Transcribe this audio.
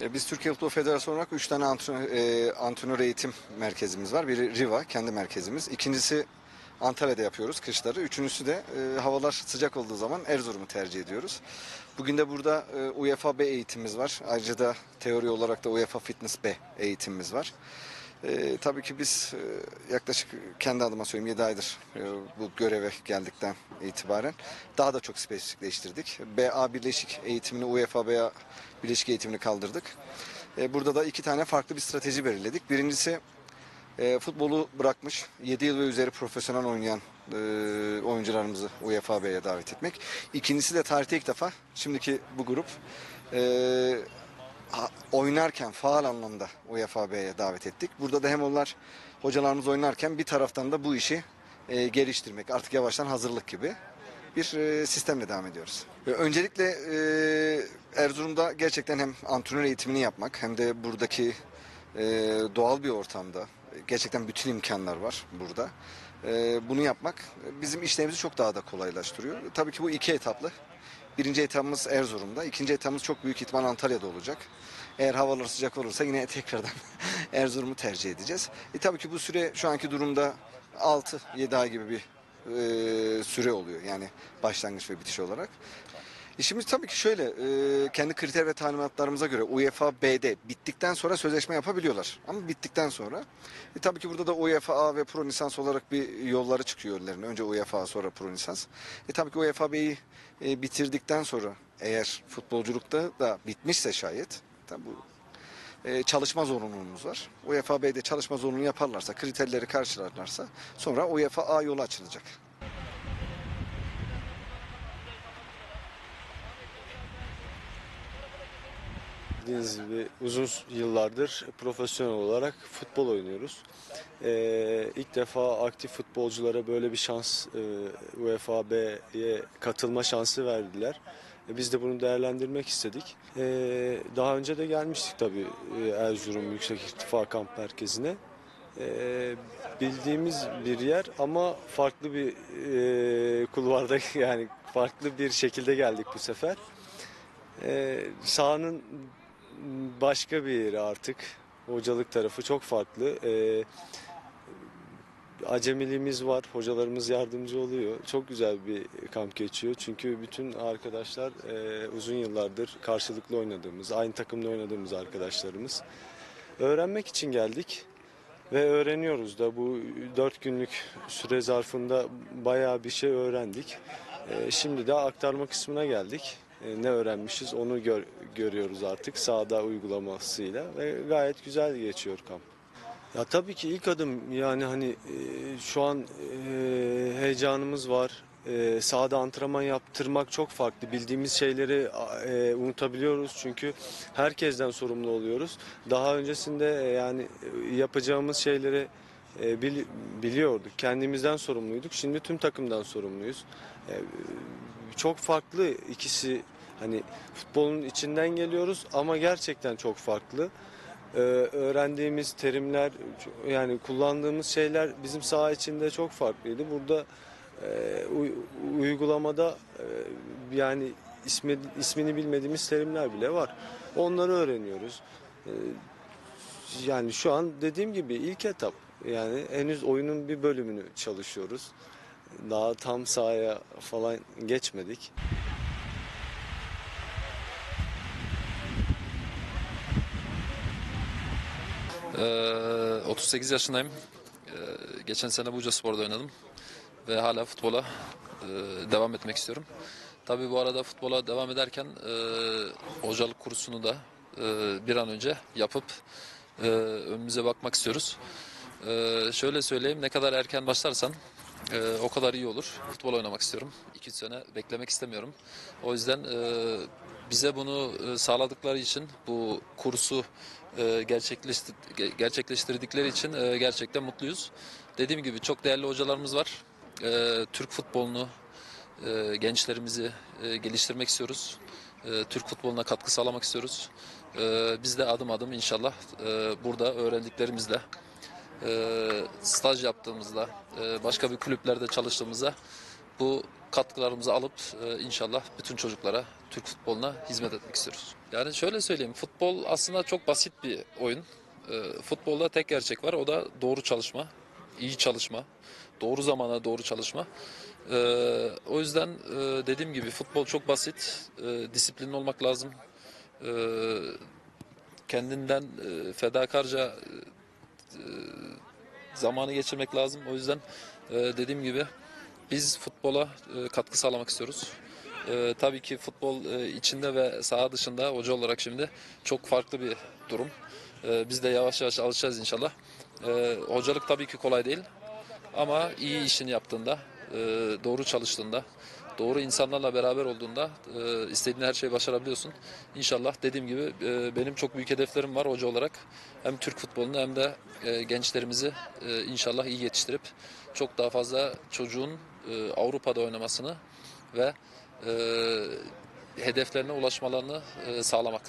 E, Biz Türkiye Futbol Federasyonu olarak 3 tane e, antrenör eğitim merkezimiz var. Biri Riva, kendi merkezimiz. İkincisi Antalya'da yapıyoruz kışları. Üçüncüsü de e, havalar sıcak olduğu zaman Erzurum'u tercih ediyoruz. Bugün de burada e, UEFA B eğitimimiz var. Ayrıca da teori olarak da UEFA Fitness B eğitimimiz var. E, tabii ki biz e, yaklaşık kendi adıma söyleyeyim 7 aydır e, bu göreve geldikten itibaren daha da çok spesifikleştirdik. BA birleşik eğitimini UEFA BA birleşik eğitimini kaldırdık. E, burada da iki tane farklı bir strateji belirledik. Birincisi e, futbolu bırakmış 7 yıl ve üzeri profesyonel oynayan e, oyuncularımızı UEFA B'ye davet etmek. İkincisi de tarihte ilk defa şimdiki bu grup e, oynarken faal anlamda UEFA B'ye davet ettik. Burada da hem onlar hocalarımız oynarken bir taraftan da bu işi e, geliştirmek artık yavaştan hazırlık gibi bir e, sistemle devam ediyoruz. E, Öncelikle e, Erzurum'da gerçekten hem antrenör eğitimini yapmak hem de buradaki e, doğal bir ortamda e, gerçekten bütün imkanlar var burada. E, bunu yapmak bizim işlerimizi çok daha da kolaylaştırıyor. Tabii ki bu iki etaplı. Birinci etapımız Erzurum'da, ikinci etapımız çok büyük ihtimal Antalya'da olacak. Eğer havalar sıcak olursa yine tekrardan Erzurum'u tercih edeceğiz. E, tabii ki bu süre şu anki durumda 6-7 ay gibi bir e, süre oluyor. Yani başlangıç ve bitiş olarak. İşimiz tabii ki şöyle, e, kendi kriter ve talimatlarımıza göre UEFA B'de bittikten sonra sözleşme yapabiliyorlar. Ama bittikten sonra. E, tabii ki burada da UEFA A ve Pro Lisans olarak bir yolları çıkıyor önlerine. Önce UEFA sonra Pro Lisans. E, tabii ki UEFA B'yi e, bitirdikten sonra eğer futbolculukta da bitmişse şayet, tabii bu e, çalışma zorunluluğumuz var. UEFA B'de çalışma zorunluluğu yaparlarsa, kriterleri karşılarlarsa sonra UEFA A yolu açılacak. Bildiğiniz gibi uzun yıllardır profesyonel olarak futbol oynuyoruz. Ee, ilk defa aktif futbolculara böyle bir şans e, UEFA B'ye katılma şansı verdiler. E, Biz de bunu değerlendirmek istedik. Ee, daha önce de gelmiştik tabii e, Erzurum Yüksek İrtifa Kamp Merkezi'ne. Ee, bildiğimiz bir yer ama farklı bir e, kulvarda yani farklı bir şekilde geldik bu sefer. Ee, sahanın başka bir yeri artık. Hocalık tarafı çok farklı. Ee, acemiliğimiz var. Hocalarımız yardımcı oluyor. Çok güzel bir kamp geçiyor. Çünkü bütün arkadaşlar e, uzun yıllardır karşılıklı oynadığımız, aynı takımda oynadığımız arkadaşlarımız. Öğrenmek için geldik ve öğreniyoruz da bu dört günlük süre zarfında bayağı bir şey öğrendik. Ee, şimdi de aktarma kısmına geldik. Ee, ne öğrenmişiz onu gör- görüyoruz artık sahada uygulamasıyla ve gayet güzel geçiyor kamp. Ya tabii ki ilk adım yani hani e, şu an e, heyecanımız var. E, sahada antrenman yaptırmak çok farklı. Bildiğimiz şeyleri e, unutabiliyoruz çünkü herkesten sorumlu oluyoruz. Daha öncesinde e, yani e, yapacağımız şeyleri e, bil- biliyorduk. Kendimizden sorumluyduk. Şimdi tüm takımdan sorumluyuz. E, çok farklı ikisi hani futbolun içinden geliyoruz ama gerçekten çok farklı. Ee, öğrendiğimiz terimler yani kullandığımız şeyler bizim saha içinde çok farklıydı. Burada e, uy- uygulamada e, yani ismi, ismini bilmediğimiz terimler bile var. Onları öğreniyoruz. Ee, yani şu an dediğim gibi ilk etap. Yani henüz oyunun bir bölümünü çalışıyoruz. Daha tam sahaya falan geçmedik. Ee, 38 yaşındayım. Ee, geçen sene Buca Spor'da oynadım ve hala futbola e, devam etmek istiyorum. Tabii bu arada futbola devam ederken e, hocalık kursunu da e, bir an önce yapıp e, önümüze bakmak istiyoruz. E, şöyle söyleyeyim ne kadar erken başlarsan e, o kadar iyi olur. Futbol oynamak istiyorum. 2 sene beklemek istemiyorum. O yüzden e, bize bunu e, sağladıkları için bu kursu e, gerçekleştir- ge- gerçekleştirdikleri için e, gerçekten mutluyuz. Dediğim gibi çok değerli hocalarımız var. E, Türk futbolunu, e, gençlerimizi e, geliştirmek istiyoruz. E, Türk futboluna katkı sağlamak istiyoruz. E, Biz de adım adım inşallah e, burada öğrendiklerimizle e, staj yaptığımızda, e, başka bir kulüplerde çalıştığımızda bu katkılarımızı alıp e, inşallah bütün çocuklara, Türk futboluna hizmet etmek istiyoruz. Yani şöyle söyleyeyim, futbol aslında çok basit bir oyun. Ee, futbolda tek gerçek var, o da doğru çalışma, iyi çalışma, doğru zamana doğru çalışma. Ee, o yüzden e, dediğim gibi futbol çok basit, e, disiplinli olmak lazım. Ee, kendinden e, fedakarca e, zamanı geçirmek lazım. O yüzden e, dediğim gibi biz futbola e, katkı sağlamak istiyoruz. E, tabii ki futbol içinde ve saha dışında hoca olarak şimdi çok farklı bir durum. Biz de yavaş yavaş alışacağız inşallah. Hocalık tabii ki kolay değil ama iyi işini yaptığında, doğru çalıştığında, doğru insanlarla beraber olduğunda e, istediğin her şeyi başarabiliyorsun. İnşallah dediğim gibi e, benim çok büyük hedeflerim var hoca olarak. Hem Türk futbolunu hem de e, gençlerimizi e, inşallah iyi yetiştirip çok daha fazla çocuğun e, Avrupa'da oynamasını ve e, hedeflerine ulaşmalarını e, sağlamak.